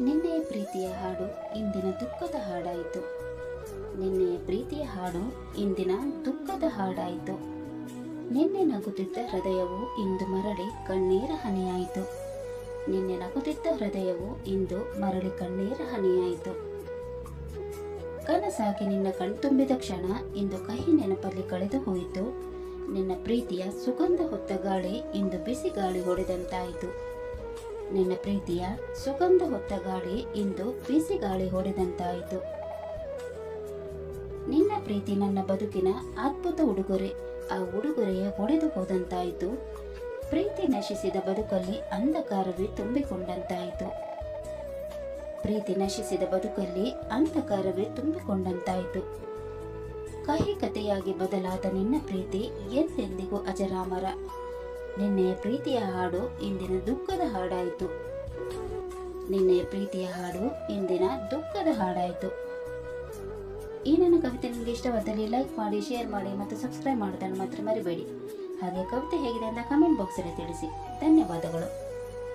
ನಿನ್ನೆಯ ಪ್ರೀತಿಯ ಹಾಡು, ಇಂದಿನ ದುಃಖದ ಹಾಡಾಯಿತು. ನಿನ್ನೆಯ ಪ್ರೀತಿಯ ಹಾಡು, ಇಂದಿನ ದುಃಖದ ಹಾಡಾಯಿತು. ನಿನ್ನೆ ನಗುತ್ತಿದ್ದ ಹೃದಯವು ಇಂದು ಮರಳಿ ಕಣ್ಣೀರ ಹನಿಯಾಯಿತು. ನಿನ್ನೆ ನಗುತ್ತಿದ್ದ ಹೃದಯವು ಇಂದು ಮರಳಿ ಕಣ್ಣೀರ ಹನಿಯಾಯಿತು. ಕನಸಾಗಿ ನಿನ್ನ ಕಣ್ತುಂಬಿದ ಕ್ಷಣ ಇಂದು ಕಹಿ ನೆನಪಲ್ಲಿ ಕಳೆದು ಹೋಯಿತು. ನಿನ್ನ ಪ್ರೀತಿಯ ಸುಗಂಧ ಹೊತ್ತ ಗಾಳಿ ಇಂದು ಬಿಸಿ ಗಾಳಿ ಹೊಡೆದಂತಾಯಿತು. ನಿನ್ನ ಪ್ರೀತಿಯ ಸುಗಂಧ ಹೊತ್ತ ಗಾಳಿ ಇಂದು ಬಿಸಿ ಗಾಳಿ ಹೊಡೆದಂತಾಯಿತು. ನಿನ್ನ ಪ್ರೀತಿ ನನ್ನ ಬದುಕಿನ ಅದ್ಭುತ ಉಡುಗೊರೆ. ಆ ಉಡುಗೊರೆಯ ಹೊಡೆದು ಹೋದಂತಾಯಿತು. ಪ್ರೀತಿ ನಶಿಸಿದ ಬದುಕಲ್ಲಿ ಅಂಧಕಾರವೇ ತುಂಬಿಕೊಂಡಂತಾಯಿತು. ಪ್ರೀತಿ ನಶಿಸಿದ ಬದುಕಲ್ಲಿ ಅಂಧಕಾರವೇ ತುಂಬಿಕೊಂಡಂತಾಯಿತು. ಕಹಿ ಕಥೆಯಾಗಿ ಬದಲಾದ ನಿನ್ನ ಪ್ರೀತಿ ಎಂದೆಂದಿಗೂ ಅಜರಾಮರ. ನಿನ್ನೆಯ ಪ್ರೀತಿಯ ಹಾಡು ಇಂದಿನ ದುಃಖದ ಹಾಡಾಯಿತು. ನಿನ್ನೆಯ ಪ್ರೀತಿಯ ಹಾಡು ಇಂದಿನ ದುಃಖದ ಹಾಡಾಯಿತು. ಈ ನನ್ನ ಕವಿತೆ ನಿಮಗೆ ಇಷ್ಟವಾದಲ್ಲಿ ಲೈಕ್ ಮಾಡಿ, ಶೇರ್ ಮಾಡಿ ಮತ್ತು ಸಬ್ಸ್ಕ್ರೈಬ್ ಮಾಡೋದನ್ನು ಮಾತ್ರ ಮರಿಬೇಡಿ. ಹಾಗೆ ಕವಿತೆ ಹೇಗಿದೆ ಅಂತ ಕಮೆಂಟ್ ಬಾಕ್ಸಲ್ಲಿ ತಿಳಿಸಿ. ಧನ್ಯವಾದಗಳು.